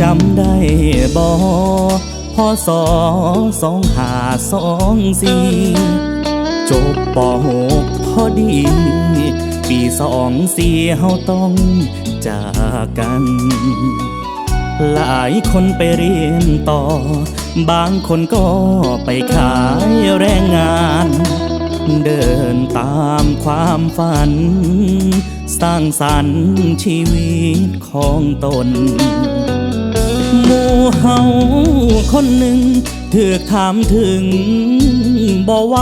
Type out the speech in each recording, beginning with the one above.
จำได้บ่พอสอสองหาสองสี่จบปหกพอดี ปีสองสี่เฮาต้องจากกัน หลายคนไปเรียนต่อ บางคนก็ไปขายแรงงาน เดินตามความฝัน สร้างสรรค์ชีวิตของตน มู่เฮาคนหนึ่งถือถามถึงบ่ไหว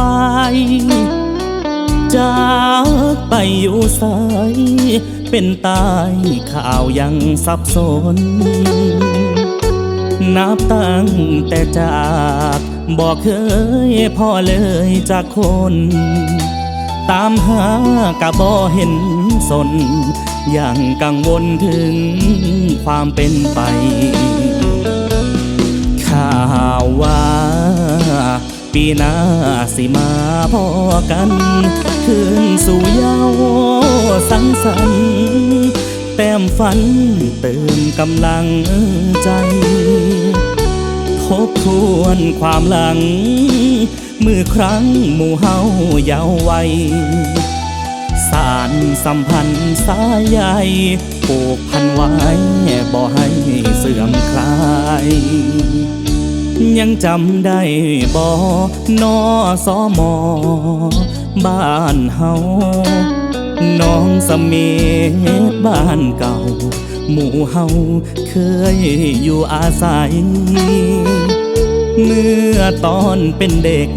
จากไปอยู่สายเป็นตายข่าวยังสับสน นับตั้งแต่จากบอกเคยพ่อเลยจากคน ตามหากะบ่เห็นสน อยังกังวลถึงความเป็นไป ปีหน้าสิมาพอกัน คืนสู่เยาวสังสรรค์แต้มฝันเติมกำลังใจทบทวนความหลัง มือครั้งหมู่เฮาเยาว์วัยสารสัมพันธ์สายใยผูกพันไว้บ่ให้เสื่อมคลาย ยังจำได้บ่นอสอมอ บ้านเฮาน้องสเมีบ้านเก่า หมู่เฮาเคยอยู่อาศัย เมื่อตอนเป็นเด็ก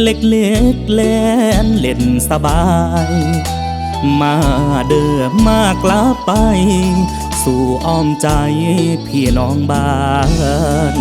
เล็กเล็กแลนเล่นสบาย มาเดิมมากลับไป สู่อ้อมใจพี่น้องบ้าน